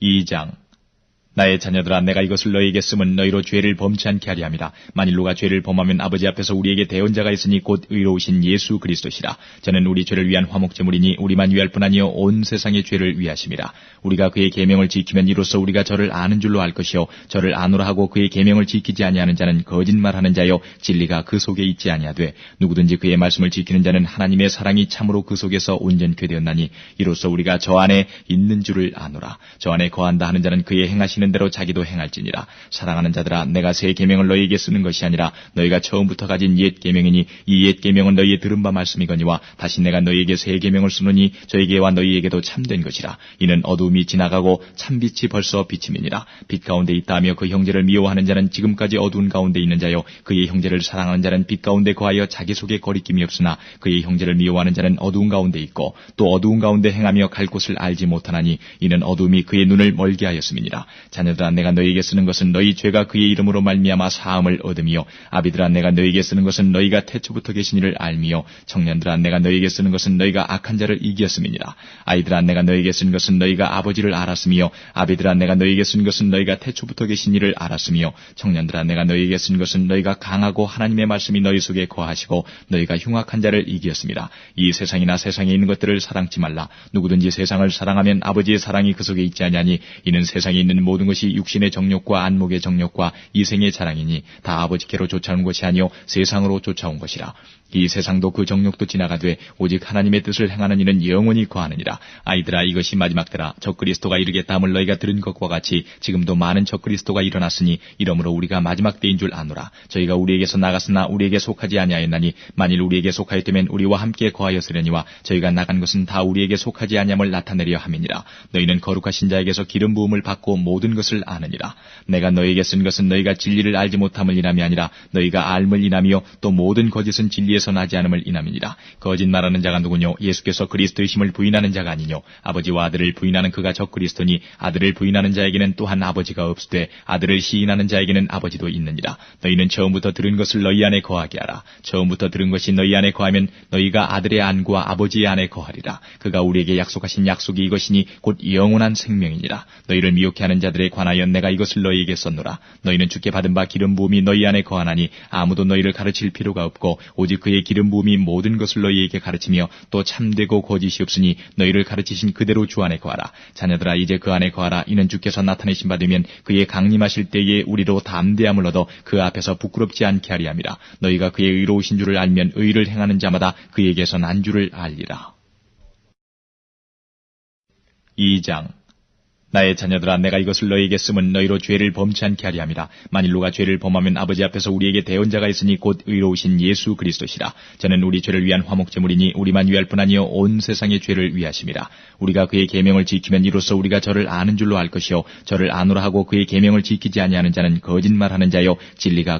2장 나의 자녀들아 내가 이것을 너희에게 쓰면 너희로 죄를 범치 않게 하리 함이라 만일 누가 죄를 범하면 아버지 앞에서 우리에게 대언자가 있으니 곧 의로우신 예수 그리스도시라. 저는 우리 죄를 위한 화목제물이니 우리만 위할 뿐 아니요 온 세상의 죄를 위하심이라 우리가 그의 계명을 지키면 이로써 우리가 저를 아는 줄로 알 것이요 저를 아노라 하고 그의 계명을 지키지 아니하는 자는 거짓말하는 자요 진리가 그 속에 있지 아니하되 누구든지 그의 말씀을 지키는 자는 하나님의 사랑이 참으로 그 속에서 온전케 되었나니 이로써 우리가 저 안에 있는 줄을 아노라. 저 안에 거한다 하는 자는 그의 행하시는 하시는 대로 자기도 행할지니라. 사랑하는 자들아 내가 새 계명을 너희에게 쓰는 것이 아니라 너희가 처음부터 가진 옛 계명이니 이 옛 계명은 너희의 들은 바 말씀이거니와 다시 내가 너희에게 새 계명을 쓰노니 저에게와 너희에게도 참된 것이라. 이는 어두움이 지나가고 참 빛이 벌써 비침이니라. 빛 가운데 있다며 그 형제를 미워하는 자는 지금까지 어두운 가운데 있는 자요. 그의 형제를 사랑하는 자는 빛 가운데 거하여 자기 속에 거리낌이 없으나 그의 형제를 미워하는 자는 어두운 가운데 있고 또 어두운 가운데 행하며 갈 곳을 알지 못하나니 이는 어두움이 그의 눈을 멀게 하였음이니라 자녀들아 내가 너희에게 쓰는 것은 너희 죄가 그의 이름으로 말미암아 사함을 얻으며 아비들아 내가 너희에게 쓰는 것은 너희가 태초부터 계신 이를 알미요. 청년들아 내가 너희에게 쓰는 것은 너희가 악한 자를 이기었음이니라. 아이들아 내가 너희에게 쓰는 것은 너희가 아버지를 알았으며 아비들아 내가 너희에게 쓰는 것은 너희가 태초부터 계신 이를 알았으며 청년들아 내가 너희에게 쓰는 것은 너희가 강하고 하나님의 말씀이 너희 속에 거하시고 너희가 흉악한 자를 이기었습니다. 이 세상이나 세상에 있는 것들을 사랑치 말라. 누구든지 세상을 사랑하면 아버지의 사랑이 그 속에 있지 아니하니 이는 세상에 있는 모든 것이 육신의 정욕과 안목의 정욕과 이생의 자랑이니 다 아버지께로 쫓아온 것이 아니요 세상으로 쫓아온 것이라. 이 세상도 그 정욕도 지나가되 오직 하나님의 뜻을 행하는 이는 영원히 거하느니라. 아이들아 이것이 마지막 때라. 적그리스도가 이르겠다 함을 너희가 들은 것과 같이 지금도 많은 적그리스도가 일어났으니 이러므로 우리가 마지막 때인 줄 아노라. 저희가 우리에게서 나갔으나 우리에게 속하지 아니하였나니 만일 우리에게 속하였다면 우리와 함께 거하였으려니와 저희가 나간 것은 다 우리에게 속하지 아니함을 나타내려 함이니라. 너희는 거룩하신 자에게서 기름 부음을 받고 모든 것을 아느니라. 내가 너희에게 쓴 것은 너희가 진리를 알지 못함을 인함이 아니라 너희가 알을 인함이요 또 모든 거짓은 진리 에서 나지 않음을 인함이니라. 거짓말하는 자가 누구뇨? 예수께서 그리스도의 심을 부인하는 자가 아니뇨? 아버지와 아들을 부인하는 그가 적 그리스도니 아들을 부인하는 자에게는 또한 아버지가 없으되 아들을 시인하는 자에게는 아버지도 있느니라. 너희는 처음부터 들은 것을 너희 안에 거하게 하라. 처음부터 들은 것이 너희 안에 거하면 너희가 아들의 안과 아버지의 안에 거하리라. 그가 우리에게 약속하신 약속이 이것이니 곧 영원한 생명이니라. 너희를 미혹해 하는 자들의 관하여 내가 이것을 너희에게 썼노라. 너희는 주께 받은 바 기름 부음이 너희 안에 거하나니 아무도 너희를 가르칠 필요가 없고 오직 그의 기름 부음이 모든 것을 너희에게 가르치며 또 참되고 거짓이 없으니 너희를 가르치신 그대로 주 안에 거하라. 자녀들아 이제 그 안에 거하라. 이는 주께서 나타내신 바 되면 그의 강림하실 때에 우리로 담대함을 얻어 그 앞에서 부끄럽지 않게 하리 함이라. 너희가 그의 의로우신 줄을 알면 의를 행하는 자마다 그에게서 난 줄을 알리라. 2장 나의 자녀들아 내가 이것을 너희에게 쓰면 너희로 죄를 범치 않게 하리 함이라. 만일 누가 죄를 범하면 아버지 앞에서 우리에게 대언자가 있으니 곧 의로우신 예수 그리스도시라. 저는 우리 죄를 위한 화목제물이니 우리만 위할 뿐 아니요 온 세상의 죄를 위하심이라. 우리가 그의 계명을 지키면 이로써 우리가 저를 아는 줄로 알 것이요 저를 아노라 하고 그의 계명을 지키지 아니하는 자는 거짓말하는 자요 진리가